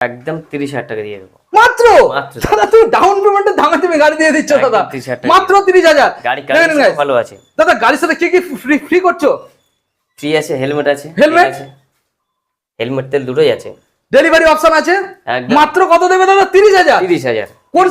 একদম তিরিশ হাজার টাকা দিয়ে দেবো। মাত্র? মাত্র। দাদা তুমি ডাউন পেমেন্টের দামে তুমি গাড়ি দিয়ে দিচ্ছ দাদা। মাত্র তিরিশ হাজার। গাড়ি দেখেন কাগজ guys, ভালো আছে। দাদা গাড়ির সাথে কি কি ফ্রি ফ্রি করছ? ফ্রি আছে হেলমেট আছে Helmet? হেলমেট তেল দুটোই আছে। ডেলিভারি অপশন আছে? মাত্র কত দেবে দাদা? তিরিশ হাজার। তিরিশ হাজার। কোন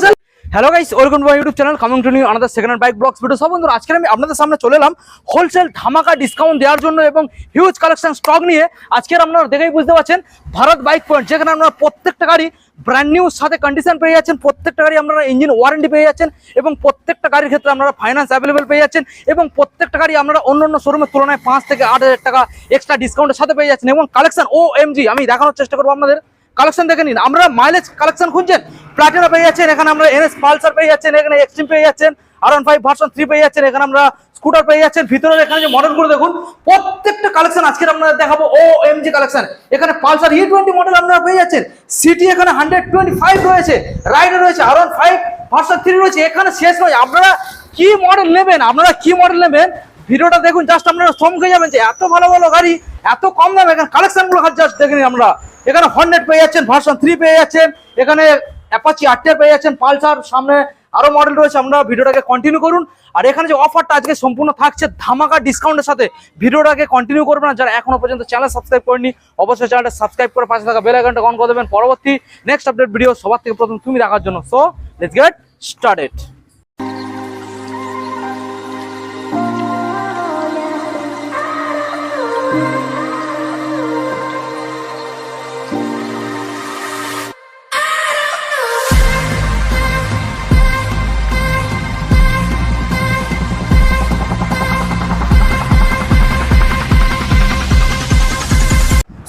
hello guys welcome to YouTube channel coming to new another second hand bike blogs video সব বন্ধুরা, আজকে আমি আপনাদের সামনে চলে এলাম হোলসেল ধামাকা ডিসকাউন্ট দেওয়ার জন্য এবং হিউজ কালেকশন স্টক নিয়ে। আজকের আপনারা দেখেই বুঝতে পারছেন, ভারত বাইক পয়েন্ট যেখানে আপনারা প্রত্যেকটা গাড়ি ব্র্যান্ড নিউ সাথে কন্ডিশন পেয়ে যাচ্ছেন, প্রত্যেকটা গাড়ি আপনারা ইঞ্জিন ওয়ারেন্টি পেয়ে যাচ্ছেন এবং প্রত্যেকটা গাড়ির ক্ষেত্রে আপনারা ফাইন্যান্স অ্যাভেলেবেল পেয়ে যাচ্ছেন এবং প্রত্যেকটা গাড়ি আপনারা অন্য অন্য শোরুমের তুলনায় পাঁচ থেকে আট হাজার টাকা এক্সট্রা ডিসকাউন্টের সাথে পেয়ে যাচ্ছেন। এবং কালেকশন ও এমজি আমি দেখানোর চেষ্টা করব আপনাদের। কালেকশন দেখে নিন আমরা মাইলেজ কালেকশন খুঁজছেন? প্লাটিনা পেয়ে যাচ্ছেন, এখানে আমরা এনএস পালসার পেয়ে যাচ্ছেন, এখানে এক্সট্রিম পেয়ে যাচ্ছেন R one five version three পেয়ে যাচ্ছেন, এখানে আমরা স্কুটার পেয়ে যাচ্ছেন ভিতরে এখানে যে মডেলগুলো দেখুন, প্রত্যেকটা কালেকশন আজকে আপনাদের দেখাবো ও এম জি কালেকশন এখানে পালসার ই টোয়েন্টি মডেল আপনারা পেয়ে যাচ্ছেন সিটি এখানে হান্ড্রেড টোয়েন্টি ফাইভ রয়েছে রাইডার রয়েছে R one five version three রয়েছে, এখানে শেষ নয়। আপনারা কি মডেল নেবেন? আপনারা কি মডেল নেবেন? ভিডিওটা দেখুন জাস্ট আপনারা চমকে যাবেন যে এত ভালো ভালো গাড়ি, এত কম দামে, এখানে কালেকশনগুলো জাস্ট দেখে আমরা। এখানে হন্ড্রেড পেয়ে যাচ্ছেন ভার্সন থ্রি পেয়ে যাচ্ছেন, এখানে অ্যাপাচি আটটার পেয়ে যাচ্ছেন পালসার, সামনে আরও মডেল রয়েছে, আমরা ভিডিওটাকে কন্টিনিউ করুন। আর এখানে যে অফারটা আজকে সম্পূর্ণ থাকছে, ধামাকা ডিসকাউন্টের সাথে। ভিডিওটাকে কন্টিনিউ করবেন যারা এখনও পর্যন্ত চ্যানেল সাবস্ক্রাইব করেনি অবশ্যই চ্যানেলটা সাবস্ক্রাইব করে পাশে থাকা বেল আইকনটা অন করে দেবেন। পরবর্তী নেক্সট আপডেট ভিডিও সবার থেকে প্রথম তুমি রাখার জন্য। So let's get started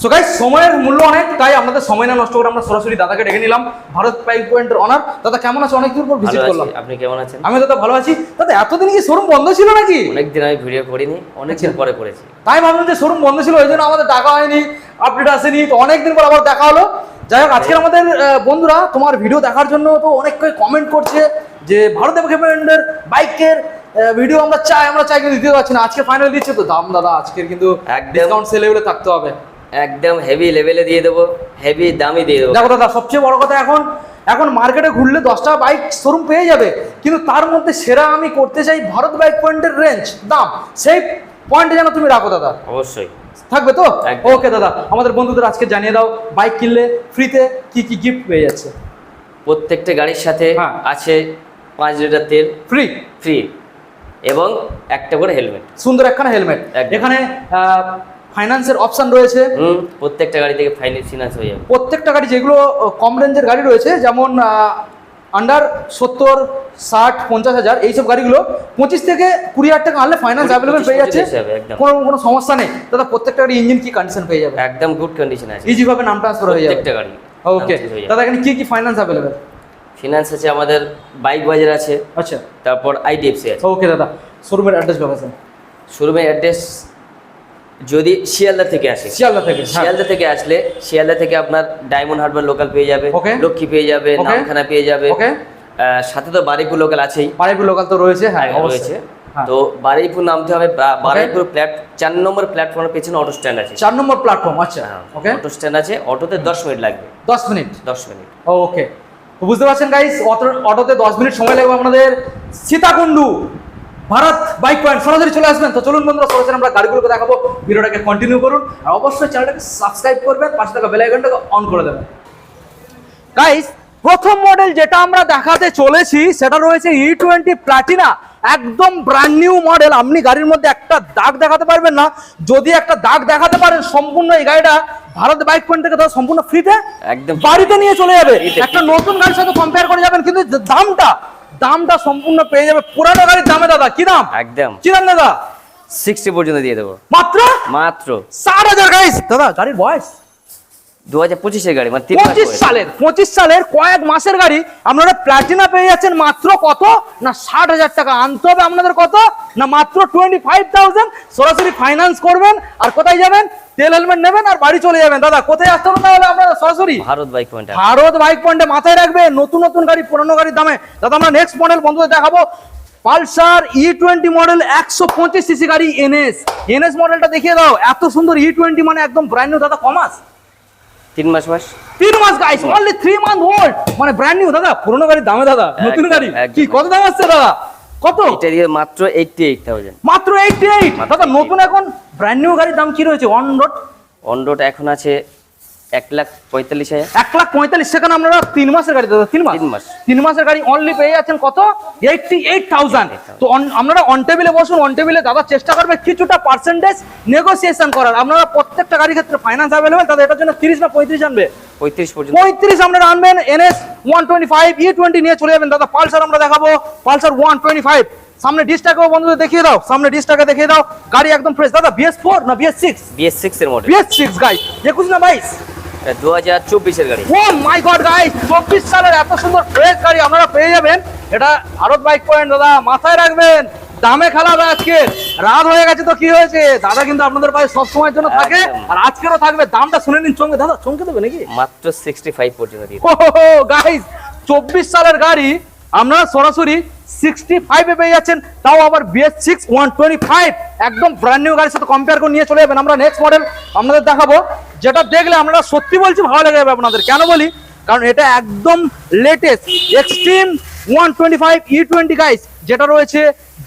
so guys সময়ের মূল্য অনেক তাই আপনাদের সময় না নষ্ট করে আমরা সরাসরি দাদাকে ডেকে নিলাম ভারত বাইক পয়েন্টের অনার দাদা কেমন আছে? অনেক দূর পর ভিজিট করলাম। আপনি কেমন আছেন? আমি দাদা ভালো আছি। দাদা এতদিন কি শোরুম বন্ধ ছিল নাকি? অনেকদিন আমি ভিডিও করিনি অনেকদিন পরে করেছি। তাই ভাবলাম যে শোরুম বন্ধ ছিল ওই জন্য আমাদের ডাকা হয়নি আপডেট আসেনি তো অনেকদিন পর আবার দেখা হলো। যাই হোক আজকে আমাদের বন্ধুরা তোমার ভিডিও দেখার জন্য তো অনেক কমেন্ট করছে যে ভারত ব্র্যান্ডের বাইকের ভিডিও আমরা চাই আমরা চাই কিন্তু দিতে পারছি না। আজকে ফাইনাল দিচ্ছে তো দাম দাদা আজকের কিন্তু। ডিসকাউন্ট সেলে থাকতে হবে। একদম হেভি লেভেলে দিয়ে দেবো হেভি দামি দিয়ে দেবো। দেখো দাদা সবচেয়ে বড় কথা এখন এখন মার্কেটে ঘুরলে দশটা বাইক শোরুম পেয়ে যাবে কিন্তু তার মধ্যে সেরা আমি করতে চাই ভারত বাইক পয়েন্টের রেঞ্জ দাম। সেই পয়েন্টে যেন তুমি রাখো দাদা। অবশ্যই। থাকবে তো। ওকে দাদা আমাদের বন্ধুদের আজকে জানিয়ে দাও বাইক কিনলে ফ্রিতে কি কি গিফট পেয়ে যাচ্ছে। প্রত্যেকটা গাড়ির সাথে হ্যাঁ। আছে পাঁচ লিটার তেল। ফ্রি ফ্রি এবং একটা করে হেলমেট সুন্দর একখানা হেলমেট। এখানে ফাইন্যান্সের অপশন রয়েছে। প্রত্যেকটা গাড়ি থেকে ফাইন্যান্স হয়ে যাবে। প্রত্যেকটা গাড়ি যেগুলো কম রেঞ্জের গাড়ি রয়েছে যেমন আন্ডার সত্তর ষাট পঞ্চাশ হাজার এইসব গাড়িগুলো পঁচিশ থেকে কুড়ি হাজার টাকা আনলে ফাইন্যান্স অ্যাভেলেবেল পেয়ে যাচ্ছে। কোনো কোনো সমস্যা নেই। দাদা প্রত্যেকটা গাড়ি ইঞ্জিন কি কন্ডিশন পেয়ে যাবে? একদম গুড কন্ডিশন আছে। ইজি ভাবে নাম ট্রান্সফার হয়ে যাবে। প্রত্যেকটা গাড়ি ওকে দাদা এখানে কি কি ফাইন্যান্স অ্যাভেলেবেল ফিনান্স আছে আমাদের বাইক বাজার আছে। আচ্ছা। তারপর আইডিএফসি আছে। ওকে দাদা। শোরুমের অ্যাড্রেস লোকেশন শোরুমের অ্যাড্রেস যদি শিয়ালদা থেকে আসে। শিয়ালদা থেকে হ্যাঁ। শিয়ালদা থেকে আসলে শিয়ালদা থেকে আপনার ডায়মন্ড হারবার লোকাল পেয়ে যাবে. লক্ষ্মী পেয়ে যাবে. নামখানা পেয়ে যাবে। সাথে তো বারিপুর লোকাল আছেই। বারিপুর লোকাল তো রয়েছে হ্যাঁ রয়েছে। হ্যাঁ। তো বারুইপুর নামতে হবে বা- বারুইপুর প্ল্যাট চার নম্বর প্ল্যাটফর্মের পেছনে অটো স্ট্যান্ড আছে। চার নম্বর প্ল্যাটফর্ম আচ্ছা ওকে অটো স্ট্যান্ড আছে অটোতে দশ মিনিট লাগবে। দশ মিনিট? দশ মিনিট। ওকে তো বুঝতে পারছেন গাইস অটো অটোতে দশ মিনিট সময় লাগবে আপনাদের। সীতাকুণ্ডু। ভারত বাইক পয়েন্ট সরাসরি চলে আসবেন। তো চলুন বন্ধুরা সরাসরি আমরা গাড়িগুলোকে দেখাবো। ভিডিওটাকে কন্টিনিউ করুন আর অবশ্যই চ্যানেলটাকে সাবস্ক্রাইব করবেন পাশে থাকা বেল আইকনটাকে অন করে দেবেন। গাইস প্রথম মডেল যেটা আমরা দেখাতে চলেছি সেটা রয়েছে ই টোয়েন্টি প্লাটিনা একদম ব্র্যান্ড নিউ মডেল আপনি গাড়ির মধ্যে একটা দাগ দেখাতে পারবেন না। যদি একটা দাগ দেখাতে পারেন সম্পূর্ণ এই গাড়িটা ভারত বাইক পয়েন্ট থেকে তারা সম্পূর্ণ ফ্রিতে একদম বাড়িতে নিয়ে চলে যাবে। একটা নতুন গাড়ির সাথে কম্পেয়ার করে যাবেন কিন্তু দামটা দামটা সম্পূর্ণ পেয়ে যাবে পুরানো গাড়ির দামে দাদা। কি দাম? একদম। কি দাম দাদা? সিক্সটি পর্যন্ত দিয়ে দেবো। মাত্র? মাত্র। ষাট হাজার গাইস দাদা গাড়ির বয়স? দু হাজার পঁচিশের গাড়ি মানে পঁচিশ সালের পঁচিশ সালের কয়েক মাসের গাড়ি আপনারা প্লাটিনা পেয়ে যাচ্ছেন মাত্র কত? না ষাট হাজার টাকা। আনতে হবে আপনাদের কত? না মাত্র টোয়েন্টি ফাইভ থাউজেন্ড সরাসরি ফাইন্যান্স করবেন আর কোথায় যাবেন? তেল হেলমেট নেবেন আর বাড়ি চলে যাবেন। দাদা কোথায় আসতে হবে তাহলে আপনারা সরাসরি? Bharat bike point Bharat bike পয়েন্টে মাথায় রাখবে। নতুন নতুন গাড়ি পুরনো গাড়ির দামে। দাদা আমরা নেক্সট মডেল বন্ধুদের দেখাবো। পালসার ই টোয়েন্টি মডেল একশো পঁচিশ সিসি গাড়ি এনএস এনএস মডেলটা দেখিয়ে দাও। এত সুন্দর ই টোয়েন্টি মানে একদম ব্র্যান্ড নিউ দাদা কমাস। তিন মাস মাস তিন মাস guys only three month old মানে ব্র্যান্ড নিউ দাদা পুরোনো গাড়ির দামে দাদা নতুন গাড়ি। কি কত দাম আসছে দাদা? কত? এটা দিয়ে মাত্র এইটটি এইট থাউজেন্ড মাত্র এইটটি এইট দাদা নতুন এখন ব্র্যান্ড নিউ গাড়ির দাম কি রয়েছে? অন রোড অন রোড এখন আছে এক লাখ পঁয়তাল্লিশ হাজার। এক লাখ পঁয়তাল্লিশ সেখানে আপনারা তিন মাসের গাড়ি দাদা তিন মাস? তিন মাস। তিন মাসের গাড়ি অনলি পেয়ে যাচ্ছেন কত? এইটটি এইট থাউজেন্ড তো আপনারা অন টেবিলে বসুন অন টেবিলে দাদা চেষ্টা করবে কিছুটা পার্সেন্টেজ নেগোসিয়েশন করার। আপনারা প্রত্যেকটা গাড়ির ক্ষেত্রে ফাইন্যান্স অ্যাভেলেবেল এটার জন্য তিরিশ না পঁয়ত্রিশ আনবে? পঁয়ত্রিশ পর্যন্ত। পঁয়ত্রিশ আপনারা আনবেন NS one twenty five E twenty নিয়ে চলে যাবেন। দাদা পালসার আমরা দেখাবো পালসার ওয়ান টোয়েন্টি ফাইভ সামনে ডিসটাকেও বন্ধুদের দেখিয়ে দাও সামনে ডিসটাকে দেখিয়ে দাও। গাড়ি একদম ফ্রেশ দাদা বিএস ফোর না বিএস সিক্স বিএস সিক্স এর মডেল বিএস সিক্স গাই একুশ না বাইশ দু হাজার চব্বিশের গাড়ি। ও মাই গড গাইস চব্বিশ সালের এত সুন্দর ফ্রেশ গাড়ি আপনারা পেয়ে যাবেন। এটা ভারত বাইক পয়েন্ট দাদা মাথায় রাখবেন। দামে খেলাবে আজকে। রাত হয়ে গেছে তো কি হয়েছে? দাদা কিন্তু আপনাদের পাশে সব সময়ের জন্য থাকে আর আজকেরও থাকবে। দামটা শুনে নিন চমকে দাদা চমকে দেবে নাকি? মাত্র সিক্সটি ফাইভ পর্যন্ত গাইস চব্বিশ সালের গাড়ি আপনারা সরাসরি সিক্সটি ফাইভে পেয়ে যাচ্ছেন তাও আবার BS six one twenty five একদম ব্র্যান্ড নিউ গাড়ির সাথে কম্পেয়ার করে নিয়ে চলে যাবেন আমরা নেক্সট মডেল আপনাদের দেখাবো যেটা দেখলে আমরা সত্যি বলছি ভালো লেগে যাবে আপনাদের। কেন বলি? কারণ এটা একদম latest extreme one twenty five E twenty guys যেটা রয়েছে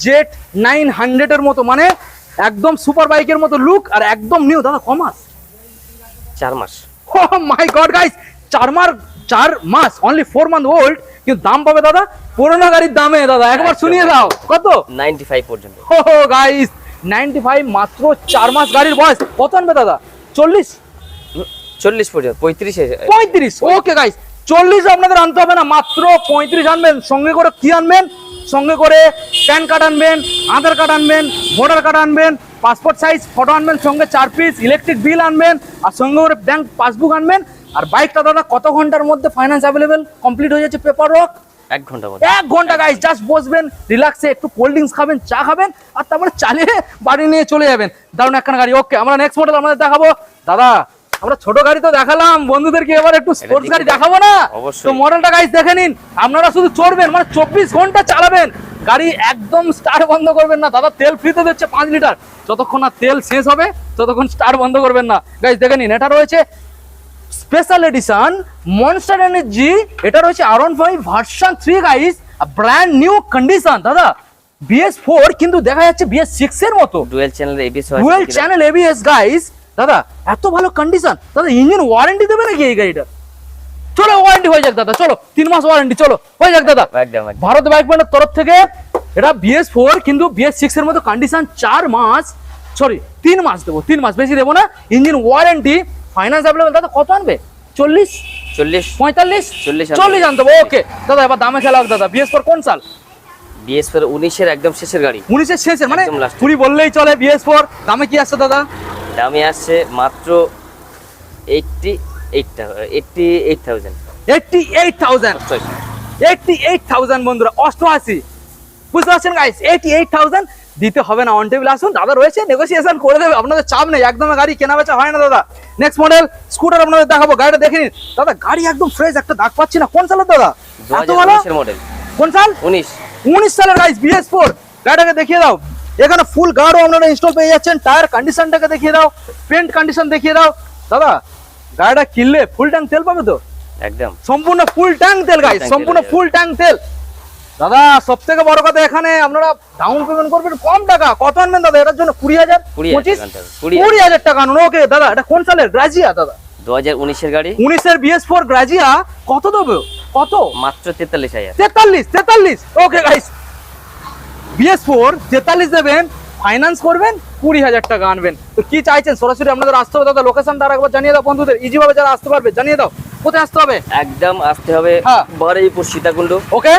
জেট নাইন হান্ড্রেডের মতো মানে একদম সুপার বাইকের মতো লুক আর একদম নিউ দাদা কমাস। চার মাস। ও মাই গড গাইস চার মার চার মাস অনলি ফোর মান্থ ওল্ড কিন্তু দাম পাবে দাদা পুরোনো গাড়ির দামে দাদা একবার শুনিয়ে দাও কত? নাইনটি ফাইভ পর্যন্ত। ও গাইস নাইনটি ফাইভ মাত্র চার মাস গাড়ির বয়স কত আনবে দাদা? চল্লিশ? চল্লিশ পর্যন্ত পঁয়ত্রিশ পঁয়ত্রিশ ওকে গাইস চল্লিশ আপনাদের আনতে হবে না মাত্র পঁয়ত্রিশ আনবেন সঙ্গে করে কি আনবেন? সঙ্গে করে প্যান কার্ড আনবেন আধার কার্ড আনবেন ভোটার কার্ড আনবেন পাসপোর্ট সাইজ ফটো আনবেন সঙ্গে চার পিস ইলেকট্রিক বিল আনবেন আর সঙ্গে করে ব্যাংক পাসবুক আনবেন আর বাইকটা দাদা কত ঘণ্টার মধ্যে ফাইন্যান্স অ্যাভেলেবেল কমপ্লিট হয়ে যাচ্ছে পেপার ওয়ার্ক এক মধ্যে এক ঘণ্টা গাইস জাস্ট বসবেন রিল্যাক্সে একটু কোল্ড ড্রিঙ্কস খাবেন চা খাবেন আর তারপরে চালিয়ে বাড়ি নিয়ে চলে যাবেন। দারুণ একখানা গাড়ি। ওকে আমরা নেক্সট মডেল আমাদের দেখাবো। দাদা আমরা ছোট গাড়ি তো দেখালাম। বন্ধুদেরকে এবার একটু স্পোর্টস গাড়ি দেখাবো না। তো মডেলটা গাইস দেখে নিন। আপনারা শুধু চড়বেন মানে চব্বিশ ঘণ্টা চালাবেন। গাড়ি একদম স্টার বন্ধ করবেন না। দাদা তেল ফ্রিতে দিচ্ছে পাঁচ লিটার যতক্ষণ না তেল শেষ হবে ততক্ষণ স্টার বন্ধ করবেন না। গাইস দেখে নিন এটা রয়েছে স্পেশাল এডিশন মনস্টার এনার্জি এটা রয়েছে R one five version three guys brand new condition দাদা। বিএস ফোর কিন্তু দেখা যাচ্ছে বিএস সিক্স এর মতো। Dual channel ABS dual channel ABS guys দাদা? এত ভালো কন্ডিশন দাদা ইঞ্জিন ওয়ারেন্টি দেবে নাকি এই গাড়িটা চলো ওয়ারেন্টি হয়ে যাক দাদা। চলো তিন মাস ওয়ারেন্টি চলো। হয়ে যাক দাদা। ভারত বাইক ব্র্যান্ডের তরফ থেকে এটা বিএস ফোর কিন্তু বিএস সিক্স এর মতো কন্ডিশন চার মাস। সরি তিন মাস দেবো তিন মাস। বেশি দেবো না। ইঞ্জিন ওয়ারেন্টি ফাইন্যান্স অ্যাভেলেবল দাদা কত আনবে? চল্লিশ? চল্লিশ। পঁয়তাল্লিশ? চল্লিশ চল্লিশ আনতে ওকে দাদা এবার দামে খেলা হোক দাদা। বিএস ফোর কোন সাল? বিএস ফোর উনিশের একদম শেষের গাড়ি। উনিশের শেষের মানে কুড়ি বললেই চলে বিএস ফোর দামে কি আসছে দাদা? দামে আসছে মাত্র eighty eight eighty eight thousand eighty eight thousand eighty eight thousand বন্ধুরা অষ্টআশি। বুঝতে পারছেন গাইস এইটটি এইট থাউজেন্ড দিতে হবে না অন টেবিল আসুন দাদা রয়েছে নেগোসিয়েশন করে দেবে আপনাদের চাপ নেই একদম গাড়ি কেনা বেচা হয় না দাদা। নেক্সট মডেল স্কুটার আপনাদের দেখাবো গাড়িটা দেখে নিন। দাদা গাড়ি একদম ফ্রেশ একটা দাগ পাচ্ছি না কোন সালের দাদা? এত ভালো? মডেল কোন সাল? উনিশ। উনিশ সালের গাইস বিএস ফোর গাড়িটাকে দেখিয়ে দাও। এখানে ফুল গার্ডও আপনারা ইনস্টল পেয়ে যাচ্ছেন টায়ার কন্ডিশনটাকে দেখিয়ে দাও পেন্ট কন্ডিশন দেখিয়ে দাও। দাদা গাড়িটা কিনলে ফুল ট্যাঙ্ক তেল পাবে তো? একদম। সম্পূর্ণ ফুল ট্যাঙ্ক তেল গাইস সম্পূর্ণ ফুল ট্যাঙ্ক তেল। দাদা সব থেকে বড় কথা এখানে আপনারা ডাউন পেমেন্ট করবেন কম টাকা। কত আনবেন দাদা? এটার জন্য কুড়ি হাজার? পঁচিশ? কুড়ি হাজার। টাকা আনুন। ওকে দাদা এটা কোন সালের? গ্রাজিয়া দাদা। দু হাজার উনিশের গাড়ি। উনিশের বিএস ফোর গ্রাজিয়া কত দেবে? কত? মাত্র তেতাল্লিশ হাজার। তেতাল্লিশ তেতাল্লিশ। ওকে গাইস বিএস ফোর তেতাল্লিশ দেবেন ফাইন্যান্স করবেন কুড়ি হাজার টাকা আনবেন। তো কি চাইছেন? সরাসরি আপনাদের আসতে হবে দাদা। লোকেশনটা আর একবার জানিয়ে দাও বন্ধুদের। ইজি ভাবে যারা আসতে পারবে জানিয়ে দাও। কোথায় আসতে হবে? একদম আসতে হবে হ্যাঁ। বারুইপুর সীতাকুণ্ড। ওকে?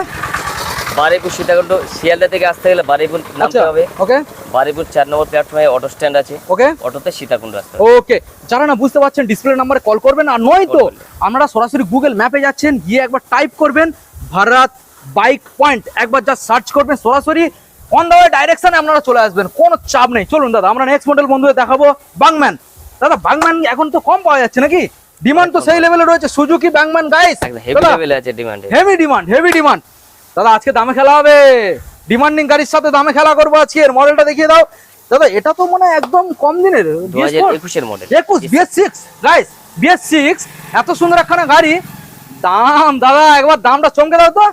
বারুইপুর সীতাকুণ্ড শিয়ালদা থেকে আসতে গেলে বারিপুর নামতে আচ্ছা হবে। ওকে। বারিপুর চার নম্বর প্ল্যাটফর্মে অটো স্ট্যান্ড আছে। ওকে। অটোতে সীতাকুণ্ড আসতে ওকে। যারা না বুঝতে পারছেন ডিসপ্লে নাম্বারে কল করবেন আর নয় তো। আমরা সরাসরি গুগল ম্যাপে যাচ্ছেন গিয়ে একবার টাইপ করবেন ভারত বাইক পয়েন্ট একবার যা সার্চ করবেন সরাসরি অন ওয়ে ডাইরেকশনে আপনারা চলে আসবেন। কোনো চাপ নেই। চলুন দাদা আমরা নেক্সট মডেল বন্ধুদের দেখাবো বাংম্যান দাদা বাংম্যান এখন তো কম পাওয়া যাচ্ছে নাকি? ডিমান্ড তো সেই লেভেলে রয়েছে। সুজুকি বাংম্যান গাইস হেভি লেভেলে আছে demand heavy demand heavy demand দাদা আজকে দামে খেলা হবে। ডিমান্ডিং গাড়ির সাথে দামে খেলা করব আজকে। এর মডেলটা দেখিয়ে দাও। দাদা এটা তো মনে হয় একদম কম দিনের। একুশের মডেল একুশ বিএস সিক্স বিএস সিক্স এত সুন্দর একখানা গাড়ি। দাম দাদা একবার দামটা চমকে দাও তো।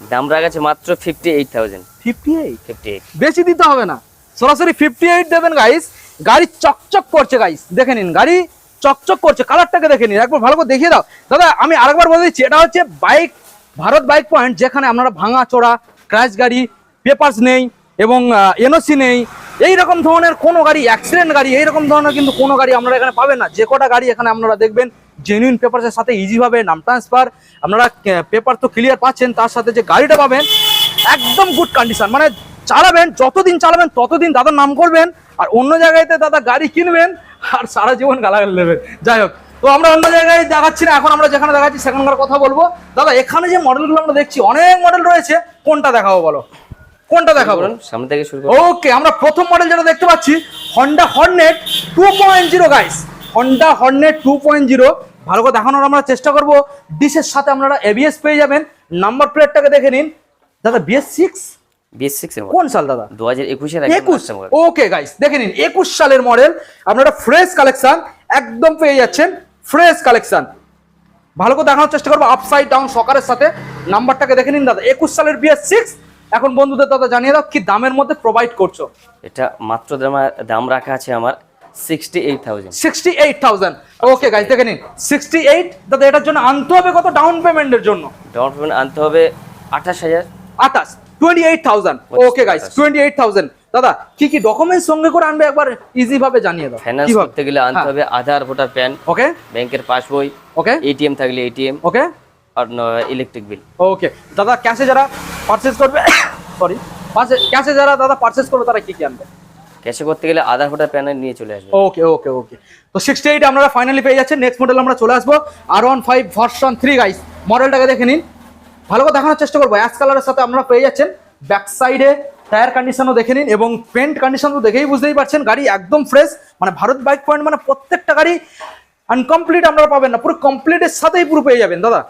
দাম মাত্র fifty eight thousand fifty eight fifty eight বেশি দিতে হবে না। সরাসরি ফিফটি এইট দেবেন গাইস গাড়ি চকচক করছে গাইস দেখে নিন গাড়ি চকচক করছে। কালারটাকে দেখে নিন। একবার ভালো করে দেখিয়ে দাও। দাদা আমি আরেকবার বলে দিচ্ছি এটা হচ্ছে বাইক ভারত বাইক পয়েন্ট, যেখানে আপনারা ভাঙা চোরা ক্র্যাশ গাড়ি, পেপারস নেই এবং এনওসি নেই। এই রকম ধরনের কোনো গাড়ি অ্যাক্সিডেন্ট গাড়ি, এই রকম ধরনের কিন্তু কোনো গাড়ি আপনারা এখানে পাবেন না। যে কটা গাড়ি এখানে আপনারা দেখবেন জেনুইন পেপারসের সাথে ইজিভাবে নাম ট্রান্সফার আপনারা পেপার তো ক্লিয়ার পাচ্ছেন, তার সাথে যে গাড়িটা পাবেন, একদম গুড কন্ডিশন মানে চালাবেন, যতদিন চালাবেন, ততদিন দাদার নাম করবেন, আর অন্য জায়গাতে দাদা গাড়ি কিনবেন, আর সারা জীবন গালাগাল নেবেন যাই হোক তো আমরা অন্য জায়গায় দেখাচ্ছি না এখন আমরা যেখানে দেখাচ্ছি সেখানকার কথা বলব। দাদা এখানে যে মডেলগুলো আমরা দেখছি অনেক মডেল রয়েছে। কোনটা দেখাবো বলো? কোনটা দেখাবো সামনে থেকে শুরু ওকে আমরা প্রথম মডেল যেটা দেখতে পাচ্ছি Honda Hornet two point zero guys Honda Hornet two point zero ভালো করে দেখানোর আমরা চেষ্টা করব। ডিসের সাথে আপনারা এবিএস পেয়ে যাবেন। নাম্বার প্লেটটাকে দেখে নিন। দাদা বিএস সিক্স বিএস সিক্স কোন সাল দাদা? দু হাজার একুশের একুশ। ওকে গাইস দেখে নিন। একুশ সালের মডেল আপনারা ফ্রেশ কালেকশন একদম পেয়ে যাচ্ছেন। Fresh collection. ভালো করে দেখানোর চেষ্টা করব আপসাইড ডাউন সকারের সাথে। নাম্বারটাকে দেখে নিন দাদা একুশ সালের বিএস সিক্স এখন বন্ধুদের দাদা জানিয়ে দাও কি দামের মধ্যে প্রোভাইড করছ? এটা মাত্র দাম রাখা আছে আমার sixty eight thousand sixty eight thousand okay guys দেখে নিন সিক্সটি এইট দাদা এটার জন্য আনতে হবে কত? ডাউন পেমেন্টের জন্য? ডাউন পেমেন্ট আনতে হবে আঠাশ হাজার। আঠাশ twenty eight thousand okay guys twenty eight thousand দাদা কি কি ডকুমেন্টস সঙ্গে করে আনবে একবার ইজি ভাবে জানিয়ে দাও। ফাইন্যান্স কীভাবে? করতে গেলে আনতে হ্যাঁ। হবে আধার ভোটার প্যান ওকে ব্যাংকের পাসবই ওকে এটিএম থাকলে এটিএম ওকে আর ইলেকট্রিক বিল ওকে দাদা ক্যাশে যারা পারচেজ করবে সরি ক্যাশে যারা দাদা পারচেজ করবে তারা কি কি আনবে? ক্যাশে করতে গেলে আধার ভোটার প্যান নিয়ে চলে আসবে। ওকে ওকে ওকে তো সিক্সটি এইট আপনারা ফাইনালি পেয়ে যাচ্ছেন। নেক্সট মডেল আমরা চলে আসব। R one five version three guys মডেলটাকে দেখে নিন। ভালো করে দেখানোর চেষ্টা করব। অ্যাশ কালারের সাথে আপনারা পেয়ে যাচ্ছেন। ব্যাক সাইডে টায়ার কন্ডিশনও দেখে নিন এবং পেন্ট কন্ডিশন তো দেখেই বুঝতেই পারছেন গাড়ি একদম ফ্রেশ মানে ভারত বাইক পয়েন্ট মানে প্রত্যেকটা গাড়ি আনকমপ্লিট আপনারা পাবেন না পুরো কমপ্লিটের সাথেই পুরো পেয়ে যাবেন দাদা।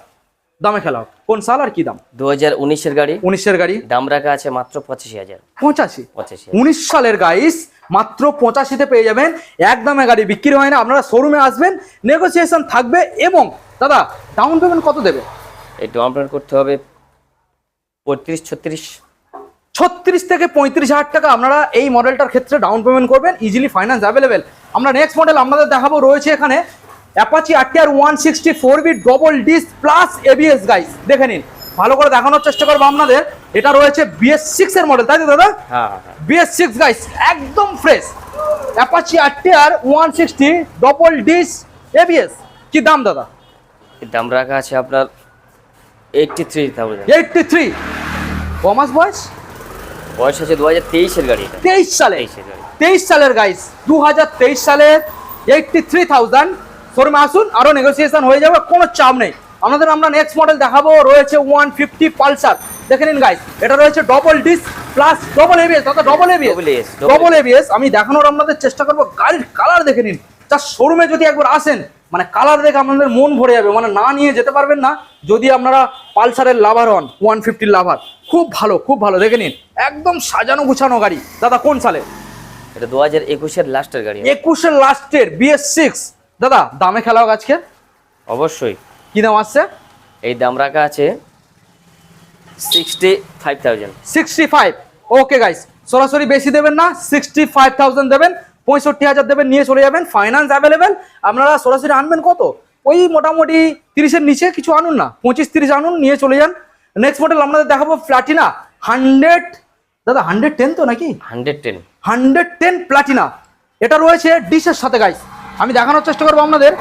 দামে খেলাও। কোন সাল আর কি দাম? দু হাজার উনিশের গাড়ি। উনিশের গাড়ি। দাম রাখা আছে মাত্র পঁচাশি হাজার। পঁচাশি? পঁচাশি উনিশ সালের গাইস মাত্র পঁচাশিতে পেয়ে যাবেন একদমে গাড়ি বিক্রি হয় না আপনারা শোরুমে আসবেন নেগোসিয়েশন থাকবে এবং দাদা ডাউন পেমেন্ট কত দেবে? এই ডাউন পেমেন্ট করতে হবে পঁয়ত্রিশ ছত্রিশ। ছত্রিশ থেকে পঁয়ত্রিশ হাজার টাকা আপনারা এই মডেলটার ক্ষেত্রে ডাউন পেমেন্ট করবেন ইজিলি ফাইন্যান্স অ্যাভেলেবেল আমরা নেক্সট মডেল আপনাদের দেখাবো রয়েছে এখানে Apache RTR one sixty four V double disc plus ABS guys দেখে নিন। ভালো করে দেখানোর চেষ্টা করব আপনাদের। এটা রয়েছে বিএস সিক্স এর মডেল তাই তো দাদা? বিএস সিক্স গাইস একদম fresh Apache RTR one sixty double disc ABS কি দাম দাদা? দাম রাখা আছে আপনার eighty three thousand eighty three কমাস বয়স? বয়স আছে দু হাজার তেইশের গাড়ি তেইশ সালে। তেইশ সালের গাইস দু হাজার তেইশ সালের এইটটি থ্রি থাউজেন্ড শোরুমে আসুন আরও নেগোসিয়েশন হয়ে যাবে কোনো চাপ নেই। আমাদের আমরা নেক্সট মডেল দেখাবো রয়েছে ওয়ান ফিফটি পালসার দেখে নিন গাইস এটা রয়েছে double disc plus double ABS অর্থাৎ ডবল এবিএস ডবল এবিএস আমি দেখানোর আপনাদের চেষ্টা করব গাড়ির কালার দেখে নিন। তার শোরুমে যদি একবার আসেন মানে কালার দেখে আপনাদের মন ভরে যাবে। মানে না নিয়ে যেতে পারবেন না যদি আপনারা পালসারের লাভার হন ওয়ান ফিফটির লাভার খুব ভালো খুব ভালো। দেখে নিন একদম সাজানো গুছানো গাড়ি। দাদা কোন সালে? এটা দু হাজার একুশের লাস্টের গাড়ি। একুশের লাস্টের বিএস সিক্স দাদা দামে খেলা হোক আজকে? অবশ্যই। কি দাম আসছে? এই দাম রাখা আছে sixty five thousand sixty five okay guys সরাসরি বেশি দেবেন না সিক্সটি ফাইভ থাউজেন্ড দেবেন। পঁয়ষট্টি হাজার দেবেন নিয়ে চলে যাবেন ফাইন্যান্স অ্যাভেলেবেল আপনারা সরাসরি আনবেন কত? ওই মোটামুটি তিরিশের নিচে কিছু আনুন না পঁচিশ তিরিশ আনুন নিয়ে চলে যান। নেক্সট মডেল আপনাদের দেখাবো প্লাটিনা হান্ড্রেড দাদা হান্ড্রেড টেন তো নাকি? Hundred ten hundred ten Platina এটা রয়েছে ডিশের সাথে গাইস আমি দেখানোর চেষ্টা করব আপনাদের।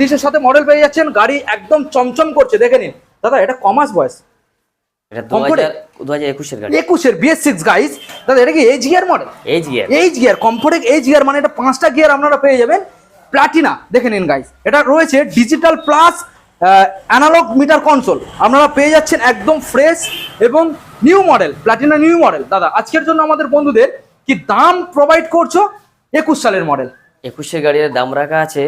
ডিশের সাথে মডেল পেয়ে যাচ্ছেন গাড়ি একদম চমচম করছে দেখে নিন। দাদা এটা কমাস বয়স। একুশের বিএস সিক্স দাদা এটা কি H gear model H gear Comfortec H gear মানে এটা পাঁচটা গিয়ার আপনারা পেয়ে যাবেন। প্লাটিনা দেখে নিন গাইস এটা রয়েছে digital plus analogue meter console আপনারা পেয়ে যাচ্ছেন একদম ফ্রেশ এবং new model Platina new model দাদা আজকের জন্য আমাদের বন্ধুদের কি দাম প্রোভাইড করছ? একুশ সালের মডেল একুশের গাড়ির দাম রাখা আছে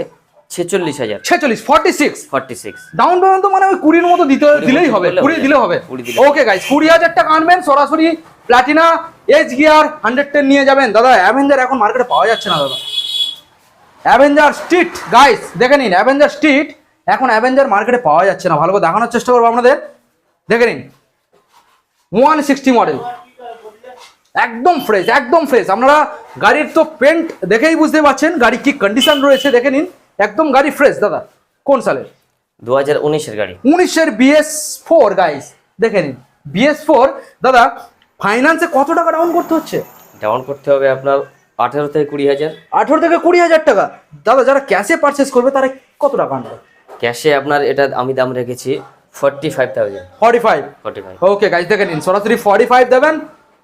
ছেচল্লিশ হাজার। ছেচল্লিশ forty six forty six down payment তো মানে ওই কুড়ির মতো দিতে দিলেই হবে দিলে কুড়ি হবে। দিলে হবে। ওকে গাইস কুড়ি হাজার টাকা আনবেন সরাসরি Platina H gear hundred ten নিয়ে যাবেন। দাদা অ্যাভেঞ্জার এখন মার্কেটে পাওয়া যাচ্ছে না দাদা। অ্যাভেঞ্জার স্ট্রিট গাইস দেখে নিন অ্যাভেঞ্জার স্ট্রিট এখন অ্যাভেঞ্জার মার্কেটে পাওয়া যাচ্ছে না। ভালো করে দেখানোর চেষ্টা করব আপনাদের। দেখে নিন ওয়ান সিক্সটি মডেল একদম ফ্রেশ একদম ফ্রেশ আপনারা গাড়ির তো পেন্ট দেখেই বুঝতে পারছেন গাড়ি কি কন্ডিশন রয়েছে দেখে নিন। একদম গাড়ি ফ্রেশ দাদা। কোন সালের? দু হাজার উনিশের গাড়ি। উনিশের বিএস ফোর গাইস দেখে নিন। বিএস ফোর দাদা ফাইন্যান্সে কত টাকা ডাউন করতে হচ্ছে? ডাউন করতে হবে আপনার আঠেরো থেকে কুড়ি হাজার। আঠেরো থেকে কুড়ি হাজার টাকা। দাদা যারা ক্যাশে পারচেস করবে তারা কত টাকা আনবে? ক্যাশে আপনার এটা আমি দাম রেখেছি forty five thousand forty five forty five okay guys দেখে নিন। সরাসরি ফর্টি ফাইভ দেবেন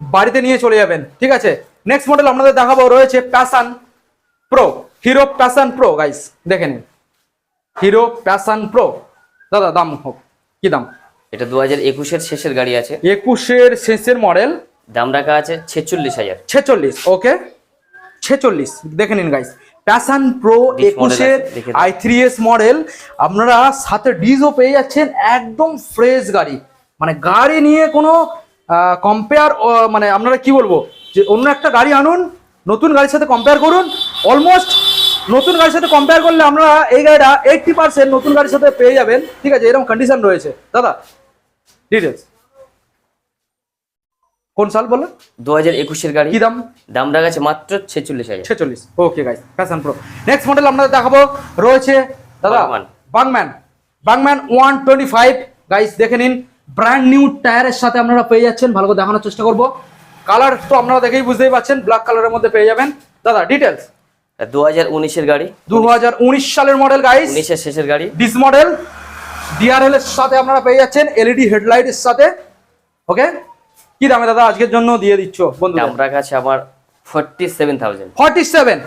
বাড়িতে নিয়ে চলে যাবেন ঠিক আছে? নেক্সট মডেল আপনাদের দেখাবো রয়েছে Passion Pro Hero Passion Pro guys দেখে নিন হিরো প্যাশন প্রো দাদা দাম হোক। কি দাম? এটা দু হাজার একুশের শেষের গাড়ি আছে। একুশের শেষের মডেল? দাম রাখা আছে ছেচল্লিশ হাজার। ছেচল্লিশ ওকে? ছেচল্লিশ। দেখে নিন গাইস প্যাশন প্রো একুশের। I three S model. আপনারা সাথে ডিজও পেয়ে যাচ্ছেন একদম ফ্রেশ গাড়ি। মানে গাড়ি নিয়ে কোনো কম্পেয়ার মানে আপনারা কি বলব? যে অন্য একটা গাড়ি আনুন নতুন গাড়ির সাথে কম্পেয়ার করুন অলমোস্ট নতুন গাড়ির সাথে কম্পেয়ার করলে আপনারা এই গাড়িটা এইটটি পার্সেন্ট নতুন গাড়ির সাথে পেয়ে যাবেন। ঠিক আছে এরকম কন্ডিশন রয়েছে। দাদা ডিটেলস কোন সাল বলে দু হাজার একুশের গাড়ি। কি দাম? দাম রাখা আছে মাত্র ছেচল্লিশ হাজার। ছেচল্লিশ। Okay guys Passion Pro next model আপনাদের দেখাবো। রয়েছে দাদা বাংম্যান। বাংম্যান বাংম্যান ওয়ান টোয়েন্টি ফাইভ গাইস দেখে নিন ব্র্যান্ড নিউ টায়ারের সাথে আপনারা পেয়ে যাচ্ছেন। ভালো করে দেখানোর চেষ্টা করব। কালার তো আপনারা দেখেই বুঝতেই পারছেন ব্ল্যাক কালারের মধ্যে পেয়ে যাবেন। দাদা ডিটেলস দু হাজার উনিশের গাড়ি। দু হাজার উনিশ সালের মডেল গাইস শেষের গাড়ি। ডিস মডেল ডিআরএল এর সাথে আপনারা পেয়ে যাচ্ছেন এলইডি হেডলাইট এর সাথে। ওকে কি দামে দাদা আজকের জন্য দিয়ে দিচ্ছ বন্ধু আমার সেভেন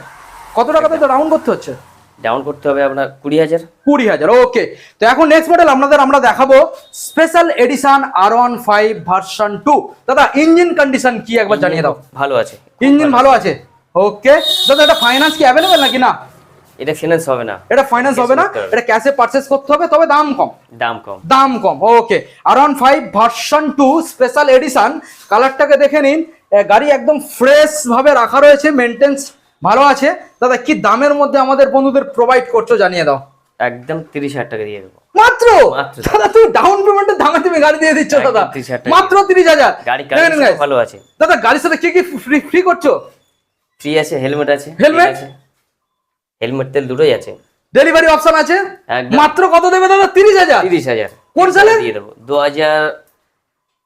কত রাউন্ড করতে হচ্ছে? ডাউন করতে হবে আপনার কুড়ি হাজার। কুড়ি হাজার ওকে তো এখন নেক্সট মডেল আপনাদের আমরা দেখাবো special edition R one five version two দাদা ইঞ্জিন কন্ডিশন কি একবার জানিয়ে দাও। ভালো আছে। ইঞ্জিন ভালো আছে? ওকে দাদা এটা ফাইন্যান্স কি অ্যাভেলেবেল নাকি? না। এটা ফিনান্স হবে না। এটা ফাইন্যান্স হবে না। এটা ক্যাশে পারচেস করতে হবে তবে দাম কম। দাম কম। দাম কম। Okay R one five version two special edition কালারটাকে দেখে নিন। গাড়ি একদম ফ্রেশ ভাবে রাখা রয়েছে মেনটেন্স ভালো আছে। দাদা কি দামের মধ্যে আমাদের বন্ধুদের প্রোভাইড করছ জানিয়ে দাও। একদম তিরিশ হাজার টাকা দিয়ে দেবো। মাত্র। দাদা তুমি ডাউন পেমেন্টের দামে তুমি গাড়ি দিয়ে দিচ্ছ দাদা। মাত্র তিরিশ হাজার। গাড়ি। ভালো আছে। দাদা গাড়ির সাথে কি কি ফ্রি ফ্রি করছ? ফ্রি আছে হেলমেট আছে হেলমেট হেলমেট তেল দুটোই আছে। ডেলিভারি অপশন আছে। মাত্র কত দেবে দাদা? তিরিশ হাজার? তিরিশ হাজার। কোন সালের? দিয়ে দেবো। দু হাজার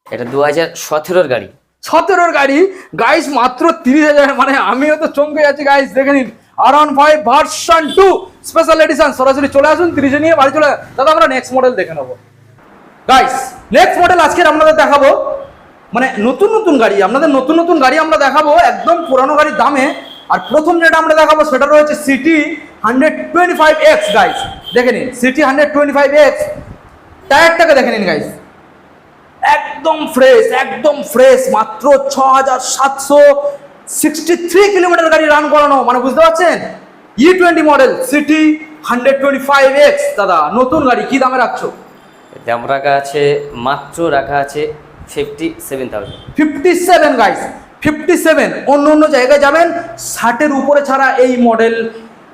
এটা দু হাজার সতেরোর গাড়ি। সতেরোর গাড়ি। গাইস মাত্র তিরিশ হাজার মানে আমিও তো চমকে যাচ্ছি গাইস দেখে নিন। R one five version two special edition সরাসরি চলে আসুন তিরিশে নিয়ে বাড়ি চলে দাদা আমরা নেক্সট মডেল দেখে নেব। গাইস নেক্সট মডেল আজকে আপনাদের দেখাবো। মানে নতুন নতুন গাড়ি, আপনাদের নতুন নতুন গাড়ি আমরা দেখাবো একদম পুরানো গাড়ির দামে। আর প্রথম যেটা আমরা দেখাবো সেটা রয়েছে CT hundred twenty five X guys দেখে নিন CT hundred twenty five X টায়ারটাকে দেখে নিন গাইস একদম ফ্রেশ একদম ফ্রেশ মাত্র ছ হাজার সাতশো সিক্সটি থ্রি কিলোমিটার গাড়ি রান করানো। মানে বুঝতে পারছেন? E twenty model CT hundred twenty five X দাদা, নতুন গাড়ি, কি দামে রাখছো? দাম রাখা আছে, মাত্র রাখা আছে fifty seven thousand fifty seven guys fifty seven অন্য অন্য জায়গায় যাবেন ষাটের উপরে ছাড়া এই মডেল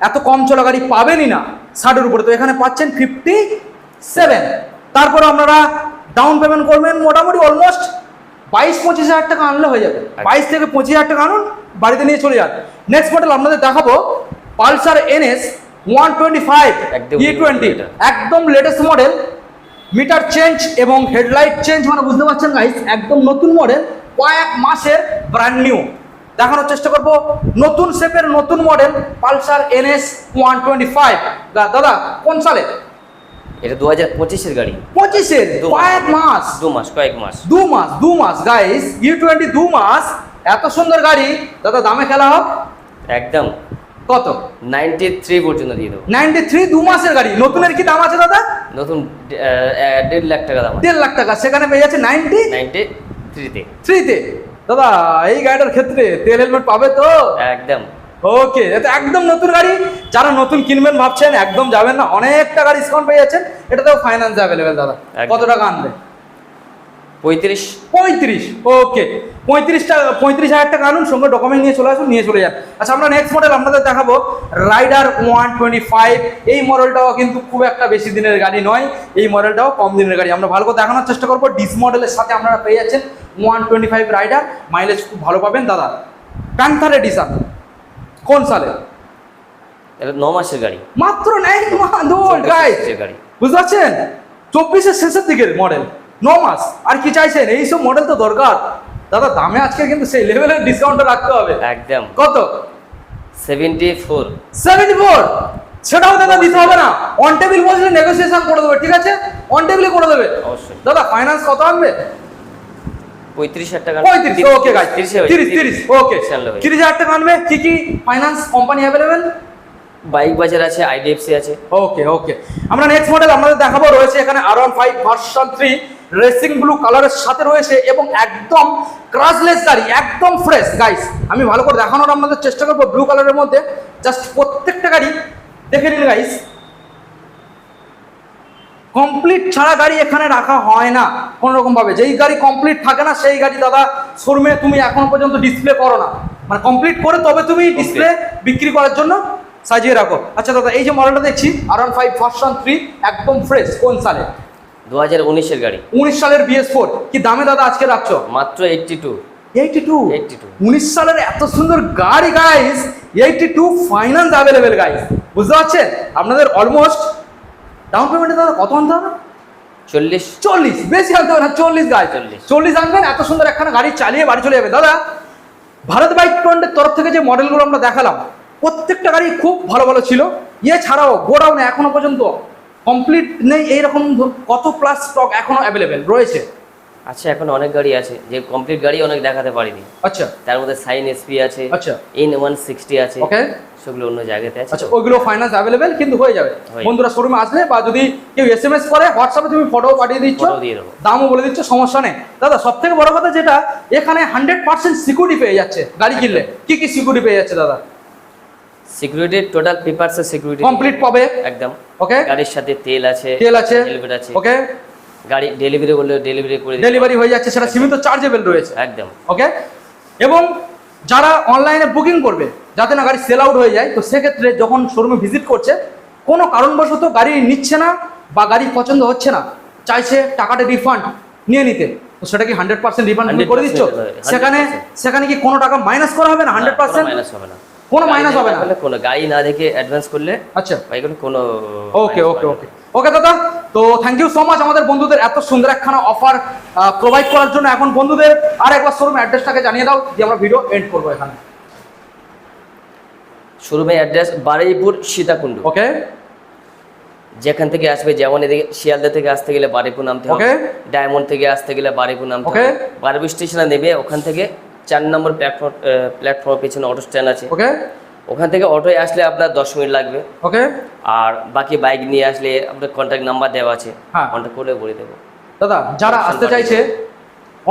এত কম চলা গাড়ি পাবেনই না ষাটের উপরে। তো এখানে পাচ্ছেন ফিফটি সেভেন তারপরে আপনারা ডাউন পেমেন্ট করবেন মোটামুটি অলমোস্ট বাইশ পঁচিশ হাজার টাকা আনলে হয়ে যাবে। বাইশ থেকে পঁচিশ হাজার টাকা আনুন বাড়িতে নিয়ে চলে যান। নেক্সট মডেল আপনাদের দেখাবো Pulsar NS one twenty five E twenty একদম লেটেস্ট মডেল মিটার চেঞ্জ এবং হেডলাইট চেঞ্জ মানে বুঝতে পারছেন গাইস একদম নতুন মডেল কয়েক মাসের ব্র্যান্ড নিউ দেখানোর চেষ্টা করব নতুন শেপের নতুন model Pulsar NS one twenty five দাদা কোন সালে? এটা দু হাজার পঁচিশের গাড়ি। পঁচিশের? কয়েক মাস? দু মাস কয়েক মাস। দু মাস দু মাস গাইস ইউ টোয়েন্টি দু মাস এত সুন্দর গাড়ি। দাদা দামে খেলা হোক। একদম। কত? নাইনটি থ্রি পর্যন্ত দিয়ে দেবো। নাইনটি থ্রি দু মাসের গাড়ি। নতুনের কি দাম আছে দাদা? নতুন আহ, দেড় লাখ টাকা দাম আছে। দেড় লাখ টাকা। সেখানে পেয়ে যাচ্ছে নাইনটি নাইনটি থ্রিতে থ্রিতে দাদা এই গাড়িটার ক্ষেত্রে তেল হেলমেট পাবে তো? একদম। ওকে এটা একদম নতুন গাড়ি। যারা নতুন কিনবেন ভাবছেন একদম যাবেন না। অনেক টাকা ডিসকাউন্ট পেয়ে যাচ্ছেন। এটা তো ফাইন্যান্স অ্যাভেলেবেল দাদা। কত টাকা আনবে? পঁয়ত্রিশ। পঁয়ত্রিশ ওকে পঁয়ত্রিশ টাকা পঁয়ত্রিশ হাজার টাকা আনুন সঙ্গে ডকুমেন্ট নিয়ে চলে আসুন নিয়ে চলে যান। আচ্ছা আমরা নেক্সট মডেল আপনাদের দেখাবো রাইডার ওয়ান টোয়েন্টি ফাইভ এই মডেলটাও কিন্তু খুব একটা বেশি দিনের গাড়ি নয় এই মডেলটাও কম দিনের গাড়ি। আমরা ভালো করে দেখানোর চেষ্টা করব ডিস মডেলের সাথে আপনারা পেয়ে যাচ্ছেন one twenty five Raider mileage খুব ভালো পাবেন দাদা। প্যান্থার এডিশন কোন সালে এটা ন মাসের গাড়ি। মাত্র নেই গাড়ি। বুঝতে পারছেন? চব্বিশের শেষের দিকের মডেল ন মাস আর কি চাইছেন? এইসব মডেল তো দরকার। দাদা দামে আজকে কিন্তু সেই লেভেলের ডিসকাউন্টটা রাখতে হবে। একদম। কত? সেভেন্টি ফোর সেভেন্টি ফোর সেটাও দাদা দিতে হবে না। অন টেবিল নেগোসিয়েশন করে দেবে ঠিক আছে? অন টেবিলে করে দেবে। অবশ্যই। দাদা ফাইন্যান্স কত আনবে? পঁয়ত্রিশ হাজার টাকা। পঁয়ত্রিশ ওকে তিরিশ তিরিশ ওকে তিরিশ হাজার টাকা আনবে। কি কি ফাইন্যান্স কোম্পানি অ্যাভেলেবেল বাইক বাজার আছে আইডিএফসি আছে। ওকে ওকে আমরা নেক্সট মডেল আমাদের দেখাবো। রয়েছে এখানে R one five version three racing blue কালারের সাথে রয়েছে এবং একদম ক্রাশলেস গাড়ি একদম ফ্রেশ গাইস আমি ভালো করে দেখানোর আপনাদের চেষ্টা করব ব্লু কালারের মধ্যে। জাস্ট প্রত্যেকটা গাড়ি দেখে নিন গাইস কমপ্লিট ছাড়া গাড়ি এখানে রাখা হয় না কোনো রকম ভাবে যেই গাড়ি কমপ্লিট থাকে না সেই গাড়ি দাদা শোরুমে তুমি এখনও পর্যন্ত ডিসপ্লে করো না। মানে কমপ্লিট করে তবে তুমি ডিসপ্লে বিক্রি করার জন্য সাজিয়ে রাখো। আচ্ছা দাদা এই যে মডেলটা দেখছি R one five version three একদম ফ্রেশ কোন সালে দু হাজার উনিশের গাড়ি। উনিশ সালের বিএস ফোর। কি দামে দাদা আজকে রাখছো? মাত্র এইটটি টু এইটি টু 82 উনিশ সালের এত সুন্দর গাড়ি guys eighty two finance available guys বুঝতে পারছেন? আপনাদের অলমোস্ট ডাউন পেমেন্টে দাদা কত আনতে হবে? চল্লিশ। চল্লিশ। বেশি আনতে হবে না চল্লিশ গাড়ি 40 চল্লিশ আনবেন এত সুন্দর একখানা গাড়ি চালিয়ে বাড়ি চলে যাবে। দাদা ভারত বাইক পয়েন্টের তরফ থেকে যে মডেলগুলো আমরা দেখালাম প্রত্যেকটা গাড়ি খুব ভালো ভালো ছিল। ইয়ে ছাড়াও গোডাউনে এখনও পর্যন্ত কমপ্লিট নেই এইরকম কত প্লাস স্টক এখনও অ্যাভেলেবেল রয়েছে? আচ্ছা এখন অনেক গাড়ি আছে যে কমপ্লিট গাড়ি অনেক দেখাতে পারিনি। আচ্ছা। তার মধ্যে সাইন এসপি আছে আচ্ছা। ইন ওয়ান সিক্সটি আছে ওকে সেগুলো অন্য জায়গাতে আছে। আচ্ছা ওইগুলো ফাইন্যান্স অ্যাভেলেবেল কিন্তু হয়ে যাবে। বন্ধুরা শোরুমে আসলে বা যদি কেউ এস এম এস করে হোয়াটসঅ্যাপে তুমি ফটো পাঠিয়ে দিচ্ছ। দামও বলে দিচ্ছ সমস্যা নেই। দাদা সব থেকে বড় কথা যেটা এখানে হান্ড্রেড পার্সেন্ট সিকিউরিটি পেয়ে যাচ্ছে গাড়ি কিনলে। কি কি সিকিউরিটি পেয়ে যাচ্ছে দাদা? সিকিউরিটি টোটাল পেপারসের সিকিউরিটি কমপ্লিট পাবে একদম। ওকে গাড়ির সাথে তেল আছে তেল আছে। হেলমেট আছে। ওকে গাড়ি ডেলিভারি বললে ডেলিভারি করে ডেলিভারি হয়ে যাচ্ছে সেটা সীমিত চার্জেবল রয়েছে। একদম। ওকে এবং যারা অনলাইনে বুকিং করবে যাতে না গাড়ি সেল আউট হয়ে যায় তো সেক্ষেত্রে যখন শোরুমে ভিজিট করছে কোনো কারণবশত গাড়ি নিচ্ছে না বা গাড়ি পছন্দ হচ্ছে না চাইছে টাকাটা রিফান্ড নিয়ে নিতে তো সেটা কি হান্ড্রেড পার্সেন্ট রিফান্ড করে দিচ্ছ? সেখানে সেখানে কি কোনো টাকা মাইনাস করা হবে না? হান্ড্রেড পার্সেন্ট মাইনাস হবে না। কোনো মাইনাস হবে না? কোনো গাড়ি না দেখে অ্যাডভান্স করলে আচ্ছা। এগুলো কোনো ওকে ওকে ওকে ওকে দাদা তো থ্যাংক ইউ সো মাচ আমাদের বন্ধুদের এত সুন্দর একখানা অফার প্রোভাইড করার জন্য। এখন বন্ধুদের আর একবার শোরুম অ্যাড্রেসটাকে জানিয়ে দাও যে আমরা ভিডিও এন্ড করব এখানে। শোরুমের অ্যাড্রেস বারুইপুর সীতাকুণ্ড। ওকে যেখান থেকে আসবে যেমন এদিকে শিয়ালদা থেকে আসতে গেলে বারিপুর নামতে হবে. ডায়মন্ড থেকে আসতে গেলে বারিপুর নামতে. হবে। বারুইপুর স্টেশনে নেবে ওখান থেকে চার নম্বর প্ল্যাটফর্ম প্ল্যাটফর্ম পেছনে অটো স্ট্যান্ড আছে। ওকে ওখান থেকে অটোয় আসলে আপনার দশ মিনিট লাগবে। ওকে আর বাকি বাইক নিয়ে আসলে আপনার কন্ট্যাক্ট নাম্বার দেওয়া আছে। হ্যাঁ। কন্ট্যাক্ট করলে বলে দেবো। দাদা যারা আসতে চাইছে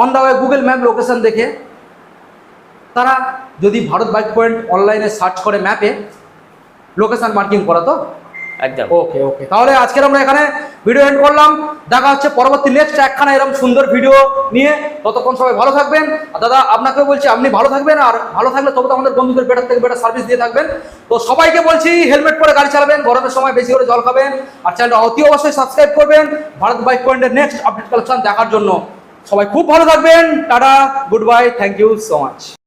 on the way Google map location দেখে তারা যদি ভারত বাইক পয়েন্ট অনলাইনে সার্চ করে ম্যাপে লোকেশন মার্কিং করা তো একদম। ওকে ওকে তাহলে আজকের আমরা এখানে ভিডিও এন্ড করলাম। দেখা হচ্ছে পরবর্তী নেক্সট একখানা এরকম সুন্দর ভিডিও নিয়ে। ততক্ষণ সবাই ভালো থাকবেন। আর দাদা, আপনাকেও বলছি, আপনি ভালো থাকবেন। আর ভালো থাকলে তবে তো আমাদের বন্ধুদের বেটার থেকে বেটার সার্ভিস দিয়ে থাকবেন। তো সবাইকে বলছি হেলমেট পরে গাড়ি চালাবেন, গরমের সময় বেশি করে জল খাবেন। আর চ্যানেলটা অতি অবশ্যই সাবস্ক্রাইব করবেন। ভারত বাইক পয়েন্টের নেক্সট আপডেট কালেকশন দেখার জন্য। সবাই খুব ভালো থাকবেন। Tata goodbye thank you so much